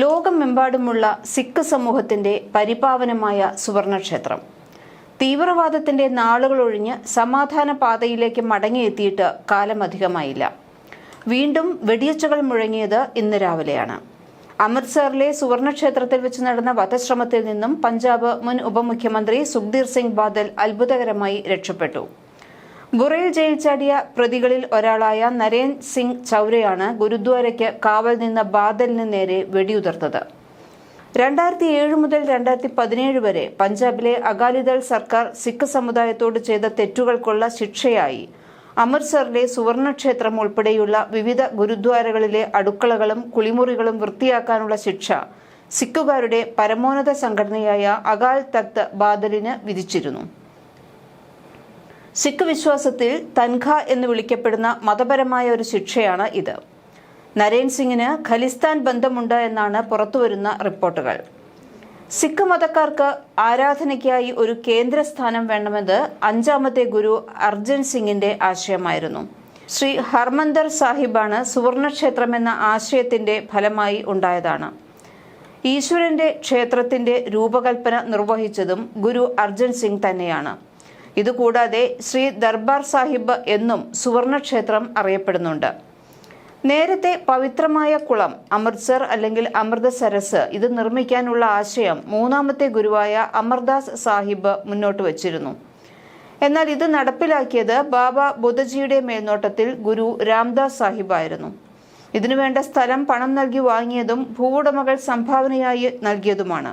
ലോകമെമ്പാടുമുള്ള സിഖ് സമൂഹത്തിന്റെ പരിപാവനമായ സുവർണക്ഷേത്രം. തീവ്രവാദത്തിന്റെ നാളുകളൊഴിഞ്ഞ് സമാധാന പാതയിലേക്ക് മടങ്ങിയെത്തിയിട്ട് കാലമധികമായില്ല. വീണ്ടും വെടിയച്ചകൾ മുഴങ്ങിയത് ഇന്ന് രാവിലെയാണ്. അമൃത്സറിലെ സുവർണക്ഷേത്രത്തിൽ വെച്ച് നടന്ന വധശ്രമത്തിൽ നിന്നും പഞ്ചാബ് മുൻ ഉപമുഖ്യമന്ത്രി സുഖ്ദീർ സിംഗ് ബാദൽ അത്ഭുതകരമായി രക്ഷപ്പെട്ടു. ബുറയിൽ ജയിൽ ചാടിയ പ്രതികളിൽ ഒരാളായ നരേൻ സിംഗ് ചൗരയാണ് ഗുരുദ്വാരയ്ക്ക് കാവൽ നിന്ന ബാദലിന് നേരെ വെടിയുതിർത്തത്. രണ്ടായിരത്തി ഏഴ് മുതൽ രണ്ടായിരത്തി പതിനേഴ് വരെ പഞ്ചാബിലെ അകാലിദൾ സർക്കാർ സിഖ് സമുദായത്തോട് ചെയ്ത തെറ്റുകൾക്കുള്ള ശിക്ഷയായി. അമൃത്സറിലെ സുവർണക്ഷേത്രം ഉൾപ്പെടെയുള്ള വിവിധ ഗുരുദ്വാരകളിലെ അടുക്കളകളും കുളിമുറികളും വൃത്തിയാക്കാനുള്ള ശിക്ഷ സിഖുകാരുടെ പരമോന്നത സംഘടനയായ അകാൽ തഖ്ത് ബാദലിന് വിധിച്ചിരുന്നു. സിഖ് വിശ്വാസത്തിൽ തൻഖ എന്ന് വിളിക്കപ്പെടുന്ന മതപരമായ ഒരു ശിക്ഷയാണ് ഇത്. നരേൻ സിംഗിന് ഖലിസ്ഥാൻ ബന്ധമുണ്ട് എന്നാണ് പുറത്തുവരുന്ന റിപ്പോർട്ടുകൾ. സിഖ് മതക്കാർക്ക് ആരാധനയ്ക്കായി ഒരു കേന്ദ്രസ്ഥാനം വേണമെന്ന് അഞ്ചാമത്തെ ഗുരു അർജൻ സിംഗിന്റെ ആശയമായിരുന്നു. ശ്രീ ഹർമന്ദർ സാഹിബാണ് സുവർണക്ഷേത്രം എന്ന ആശയത്തിന്റെ ഫലമായി ഉണ്ടായതാണ്. ഈശ്വരന്റെ ക്ഷേത്രത്തിന്റെ രൂപകൽപ്പന നിർവഹിച്ചതും ഗുരു അർജൻ സിംഗ് തന്നെയാണ്. ഇതുകൂടാതെ ശ്രീ ദർബാർ സാഹിബ് എന്നും സുവർണക്ഷേത്രം അറിയപ്പെടുന്നുണ്ട്. നേരത്തെ പവിത്രമായ കുളം അമൃത്സർ അല്ലെങ്കിൽ അമൃതസരസ് ഇത് നിർമ്മിക്കാനുള്ള ആശയം മൂന്നാമത്തെ ഗുരുവായ അമർദാസ് സാഹിബ് മുന്നോട്ട് വച്ചിരുന്നു. എന്നാൽ ഇത് നടപ്പിലാക്കിയത് ബാബ ബുദ്ധജിയുടെ മേൽനോട്ടത്തിൽ ഗുരു രാംദാസ് സാഹിബായിരുന്നു. ഇതിനുവേണ്ട സ്ഥലം പണം നൽകി വാങ്ങിയതും ഭൂവുടമകൾ സംഭാവനയായി നൽകിയതുമാണ്.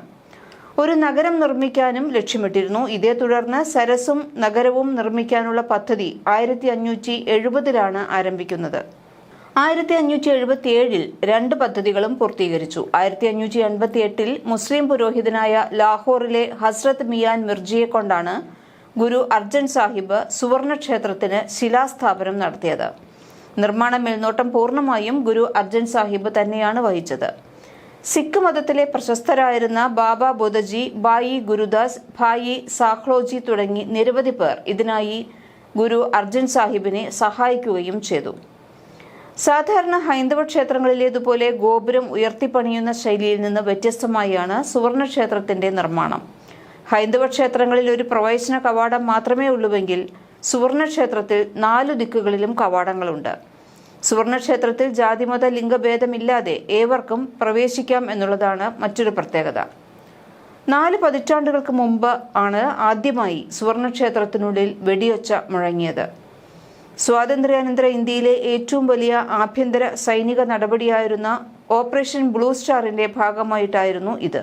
ഒരു നഗരം നിർമ്മിക്കാനും ലക്ഷ്യമിട്ടിരുന്നു. ഇതേ തുടർന്ന് സരസും നഗരവും നിർമ്മിക്കാനുള്ള പദ്ധതി ആയിരത്തി അഞ്ഞൂറ്റി എഴുപതിലാണ് ആരംഭിക്കുന്നത്. ആയിരത്തി അഞ്ഞൂറ്റി എഴുപത്തി ഏഴിൽ രണ്ട് പദ്ധതികളും പൂർത്തീകരിച്ചു. ആയിരത്തി അഞ്ഞൂറ്റി എൺപത്തി എട്ടിൽ മുസ്ലിം പുരോഹിതനായ ലാഹോറിലെ ഹസ്രത് മിയാൻ മിർജിയെ കൊണ്ടാണ് ഗുരു അർജൻ സാഹിബ് സുവർണ ക്ഷേത്രത്തിന് ശിലാസ്ഥാപനം നടത്തിയത്. നിർമ്മാണ മേൽനോട്ടം പൂർണമായും ഗുരു അർജൻ സാഹിബ് തന്നെയാണ് വഹിച്ചത്. സിഖ് മതത്തിലെ പ്രശസ്തരായിരുന്ന ബാബ ബുദ്ധജി ബായി ഗുരുദാസ് ഭായി സാഹ്ലോജി തുടങ്ങി നിരവധി പേർ ഇതിനായി ഗുരു അർജൻ സാഹിബിനെ സഹായിക്കുകയും ചെയ്തു. സാധാരണ ഹൈന്ദവ ക്ഷേത്രങ്ങളിലേതുപോലെ ഗോപുരം ഉയർത്തിപ്പണിയുന്ന ശൈലിയിൽ നിന്ന് വ്യത്യസ്തമായാണ് സുവർണ ക്ഷേത്രത്തിന്റെ നിർമ്മാണം. ഹൈന്ദവ ക്ഷേത്രങ്ങളിൽ ഒരു പ്രവേശന കവാടം മാത്രമേ ഉള്ളുവെങ്കിൽ സുവർണ ക്ഷേത്രത്തിൽ നാലു ദിക്കുകളിലും കവാടങ്ങളുണ്ട്. സുവർണക്ഷേത്രത്തിൽ ജാതിമത ലിംഗഭേദമില്ലാതെ ഏവർക്കും പ്രവേശിക്കാം എന്നുള്ളതാണ് മറ്റൊരു പ്രത്യേകത. നാല് പതിറ്റാണ്ടുകൾക്ക് മുമ്പ് ആണ് ആദ്യമായി സുവർണക്ഷേത്രത്തിനുള്ളിൽ വെടിയൊച്ച മുഴങ്ങിയത്. സ്വാതന്ത്ര്യാനന്തര ഇന്ത്യയിലെ ഏറ്റവും വലിയ ആഭ്യന്തര സൈനിക നടപടിയായിരുന്ന ഓപ്പറേഷൻ ബ്ലൂ സ്റ്റാറിന്റെ ഭാഗമായിട്ടായിരുന്നു ഇത്.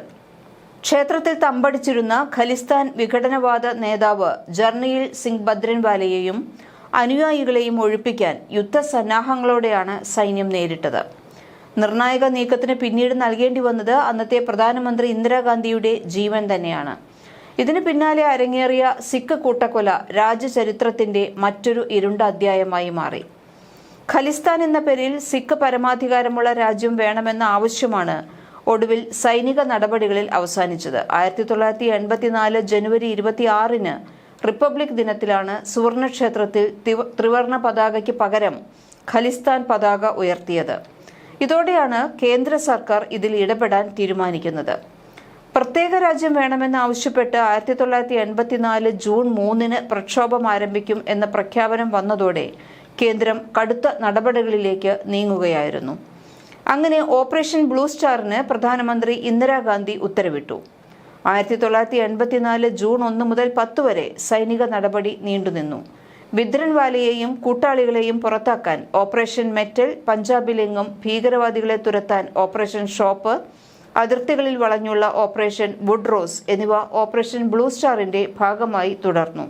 ക്ഷേത്രത്തിൽ തമ്പടിച്ചിരുന്ന ഖലിസ്ഥാൻ വിഘടനവാദ നേതാവ് ജർണിയിൽ സിംഗ് ഭദ്രൻവാലയെയും അനുയായികളെയും ഒഴിപ്പിക്കാൻ യുദ്ധസന്നാഹങ്ങളോടെയാണ് സൈന്യം നേരിട്ടത്. നിർണായക നീക്കത്തിന് പിന്നീട് നൽകേണ്ടി വന്നത് അന്നത്തെ പ്രധാനമന്ത്രി ഇന്ദിരാഗാന്ധിയുടെ ജീവൻ തന്നെയാണ്. ഇതിനു പിന്നാലെ അരങ്ങേറിയ സിഖ് കൂട്ടക്കൊല രാജ്യചരിത്രത്തിന്റെ മറ്റൊരു ഇരുണ്ട അധ്യായമായി മാറി. ഖലിസ്ഥാൻ എന്ന പേരിൽ സിഖ് പരമാധികാരമുള്ള രാജ്യം വേണമെന്ന ആവശ്യമാണ് ഒടുവിൽ സൈനിക നടപടികളിൽ അവസാനിച്ചത്. ആയിരത്തി തൊള്ളായിരത്തി എൺപത്തിനാല് ജനുവരി ഇരുപത്തിയാറിന് റിപ്പബ്ലിക് ദിനത്തിലാണ് സുവർണക്ഷേത്രത്തിൽ ത്രിവർണ പതാകയ്ക്ക് പകരം ഖലിസ്ഥാൻ പതാക ഉയർത്തിയത്. ഇതോടെയാണ് കേന്ദ്ര സർക്കാർ ഇതിൽ ഇടപെടാൻ തീരുമാനിക്കുന്നത്. പ്രത്യേക രാജ്യം വേണമെന്ന് ആവശ്യപ്പെട്ട് ആയിരത്തി തൊള്ളായിരത്തി എൺപത്തിനാല് ജൂൺ മൂന്നിന് പ്രക്ഷോഭം ആരംഭിക്കും എന്ന പ്രഖ്യാപനം വന്നതോടെ കേന്ദ്രം കടുത്ത നടപടികളിലേക്ക് നീങ്ങുകയായിരുന്നു. അങ്ങനെ ഓപ്പറേഷൻ ബ്ലൂ സ്റ്റാറിന് പ്രധാനമന്ത്രി ഇന്ദിരാഗാന്ധി ഉത്തരവിട്ടു. ആയിരത്തി തൊള്ളായിരത്തി എൺപത്തിനാല് ജൂൺ ഒന്ന് മുതൽ പത്ത് വരെ സൈനിക നടപടി നീണ്ടുനിന്നു. ബിദ്രൻവാലയെയും കൂട്ടാളികളെയും പുറത്താക്കാൻ ഓപ്പറേഷൻ മെറ്റൽ പഞ്ചാബിലെങ്ങും ഭീകരവാദികളെ തുരത്താൻ ഓപ്പറേഷൻ ഷോപ്പ് അതിർത്തികളിൽ വളഞ്ഞുള്ള ഓപ്പറേഷൻ വുഡ്റോസ് എന്നിവ ഓപ്പറേഷൻ ബ്ലൂ സ്റ്റാറിന്റെ ഭാഗമായി തുടർന്നു.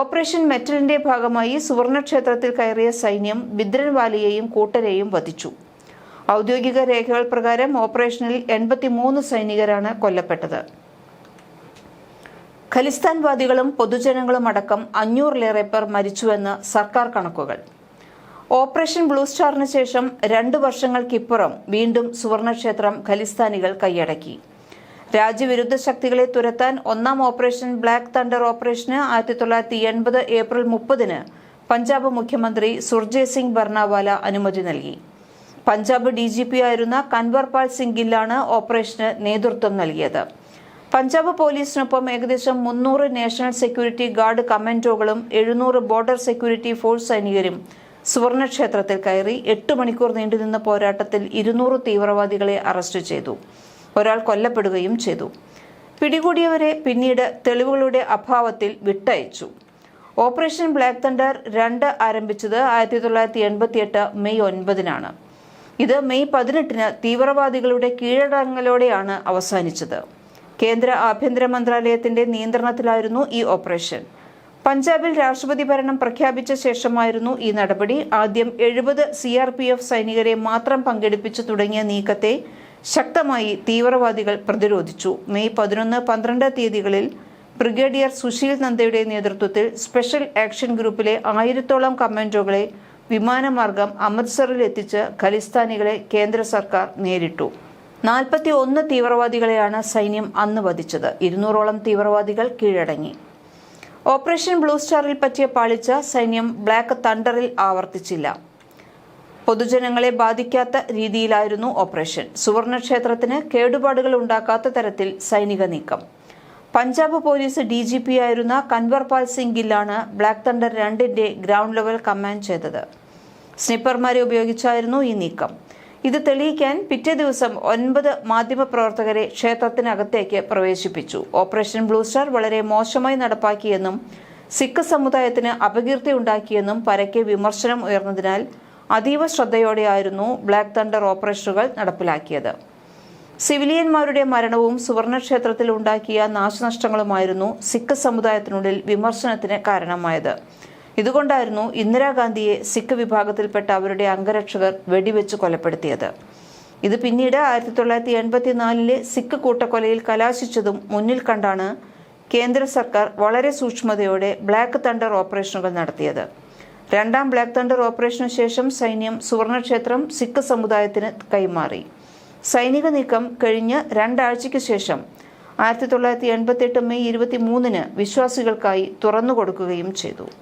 ഓപ്പറേഷൻ മെറ്റലിന്റെ ഭാഗമായി സുവർണക്ഷേത്രത്തിൽ കയറിയ സൈന്യം ബിദ്രൻവാലിയെയും കൂട്ടരെയും വധിച്ചു. ഔദ്യോഗിക രേഖകൾ പ്രകാരം ഓപ്പറേഷനിൽ എൺപത്തിമൂന്ന് സൈനികരാണ് കൊല്ലപ്പെട്ടത്. ഖലിസ്ഥാൻവാദികളും പൊതുജനങ്ങളും അടക്കം അഞ്ഞൂറിലേറെ പേർ മരിച്ചുവെന്ന് സർക്കാർ കണക്കുകൾ. ഓപ്പറേഷൻ ബ്ലൂ സ്റ്റാറിന് ശേഷം രണ്ടു വർഷങ്ങൾക്കിപ്പുറം വീണ്ടും സുവർണക്ഷേത്രം ഖലിസ്ഥാനികൾ കൈയടക്കി. രാജ്യവിരുദ്ധ ശക്തികളെ തുരത്താൻ ഒന്നാം ഓപ്പറേഷൻ ബ്ലാക്ക് തണ്ടർ ഓപ്പറേഷന് ആയിരത്തി തൊള്ളായിരത്തി എൺപത് ഏപ്രിൽ മുപ്പതിന് പഞ്ചാബ് മുഖ്യമന്ത്രി സുർജയ് സിംഗ് ബർണാവാല അനുമതി നൽകി. പഞ്ചാബ് ഡി ജി പി ആയിരുന്ന കൻവർപാൽ സിംഗ് ഗില്ലാണ് ഓപ്പറേഷന് നേതൃത്വം നൽകിയത്. പഞ്ചാബ് പോലീസിനൊപ്പം ഏകദേശം മുന്നൂറ് നാഷണൽ സെക്യൂരിറ്റി ഗാർഡ് കമാൻഡോകളും എഴുന്നൂറ് ബോർഡർ സെക്യൂരിറ്റി ഫോഴ്സ് സൈനികരും സുവർണക്ഷേത്രത്തിൽ കയറി എട്ട് മണിക്കൂർ നീണ്ടുനിന്ന പോരാട്ടത്തിൽ ഇരുന്നൂറ് തീവ്രവാദികളെ അറസ്റ്റ് ചെയ്തു. ഒരാൾ കൊല്ലപ്പെടുകയും ചെയ്തു. പിടികൂടിയവരെ പിന്നീട് തെളിവുകളുടെ അഭാവത്തിൽ വിട്ടയച്ചു. ഓപ്പറേഷൻ ബ്ലാക്ക് തണ്ടർ രണ്ട് ആരംഭിച്ചത് ആയിരത്തി തൊള്ളായിരത്തി എൺപത്തിയെട്ട് മെയ് ഒൻപതിനാണ്. ഇത് മെയ് പതിനെട്ടിന് തീവ്രവാദികളുടെ കീഴടങ്ങലോടെയാണ് അവസാനിച്ചത്. കേന്ദ്ര ആഭ്യന്തര മന്ത്രാലയത്തിന്റെ നിയന്ത്രണത്തിലായിരുന്നു ഈ ഓപ്പറേഷൻ. പഞ്ചാബിൽ രാഷ്ട്രപതി ഭരണം പ്രഖ്യാപിച്ച ശേഷമായിരുന്നു ഈ നടപടി. ആദ്യം എഴുപത് സി ആർ പി എഫ് സൈനികരെ മാത്രം പങ്കെടുപ്പിച്ചു തുടങ്ങിയ നീക്കത്തെ ശക്തമായി തീവ്രവാദികൾ പ്രതിരോധിച്ചു. മെയ് പതിനൊന്ന് പന്ത്രണ്ട് തീയതികളിൽ ബ്രിഗേഡിയർ സുശീൽ നന്ദയുടെ നേതൃത്വത്തിൽ സ്പെഷ്യൽ ആക്ഷൻ ഗ്രൂപ്പിലെ ആയിരത്തോളം കമാൻഡോകളെ വിമാനമാർഗം അമൃത്സറിൽ എത്തിച്ച് ഖലിസ്ഥാനികളെ കേന്ദ്ര സർക്കാർ നേരിട്ടു. നാൽപ്പത്തി ഒന്ന് തീവ്രവാദികളെയാണ് സൈന്യം അന്ന് വധിച്ചത്. ഇരുന്നൂറോളം തീവ്രവാദികൾ കീഴടങ്ങി. ഓപ്പറേഷൻ ബ്ലൂ സ്റ്റാറിൽ പറ്റിയ പാളിച്ച സൈന്യം ബ്ലാക്ക് തണ്ടറിൽ ആവർത്തിച്ചില്ല. പൊതുജനങ്ങളെ ബാധിക്കാത്ത രീതിയിലായിരുന്നു ഓപ്പറേഷൻ. സുവർണക്ഷേത്രത്തിന് കേടുപാടുകൾ ഉണ്ടാക്കാത്ത തരത്തിൽ സൈനിക നീക്കം. Punjab police D G P ആയിരുന്ന കൻവർപാൽ സിംഗ് ഗില്ലാണ് ബ്ലാക്ക് തണ്ടർ രണ്ടിന്റെ ഗ്രൗണ്ട് ലെവൽ കമാൻഡ് ചെയ്തത്. സ്നിപ്പർമാരെ ഉപയോഗിച്ചായിരുന്നു ഈ നീക്കം. ഇത് തെളിയിക്കാൻ പിറ്റേ ദിവസം ഒൻപത് മാധ്യമപ്രവർത്തകരെ ക്ഷേത്രത്തിനകത്തേക്ക് പ്രവേശിപ്പിച്ചു. ഓപ്പറേഷൻ ബ്ലൂ സ്റ്റാർ വളരെ മോശമായി നടപ്പാക്കിയെന്നും സിഖ് സമുദായത്തിന് അപകീർത്തി ഉണ്ടാക്കിയെന്നും പരക്കെ വിമർശനം ഉയർന്നതിനാൽ അതീവ ശ്രദ്ധയോടെയായിരുന്നു ബ്ലാക്ക് തണ്ടർ ഓപ്പറേഷനുകൾ നടപ്പിലാക്കിയത്. സിവിലിയന്മാരുടെ മരണവും സുവർണക്ഷേത്രത്തിൽ ഉണ്ടാക്കിയ നാശനഷ്ടങ്ങളുമായിരുന്നു സിഖ് സമുദായത്തിനുള്ളിൽ വിമർശനത്തിന് കാരണമായത്. ഇതുകൊണ്ടായിരുന്നു ഇന്ദിരാഗാന്ധിയെ സിഖ് വിഭാഗത്തിൽപ്പെട്ട അവരുടെ അംഗരക്ഷകർ വെടിവെച്ച് കൊലപ്പെടുത്തിയത്. ഇത് പിന്നീട് ആയിരത്തി തൊള്ളായിരത്തി എൺപത്തിനാലിലെ സിഖ് കൂട്ടക്കൊലയിൽ കലാശിച്ചതും മുന്നിൽ കണ്ടാണ് കേന്ദ്ര സർക്കാർ വളരെ സൂക്ഷ്മതയോടെ ബ്ലാക്ക് തണ്ടർ ഓപ്പറേഷനുകൾ നടത്തിയത്. രണ്ടാം ബ്ലാക്ക് തണ്ടർ ഓപ്പറേഷനു ശേഷം സൈന്യം സുവർണക്ഷേത്രം സിഖ് സമുദായത്തിന് കൈമാറി. സൈനിക നീക്കം കഴിഞ്ഞ് രണ്ടാഴ്ചയ്ക്ക് ശേഷം ആയിരത്തി തൊള്ളായിരത്തി എൺപത്തി എട്ട് മെയ് ഇരുപത്തി മൂന്നിന് വിശ്വാസികൾക്കായി തുറന്നു കൊടുക്കുകയും ചെയ്തു.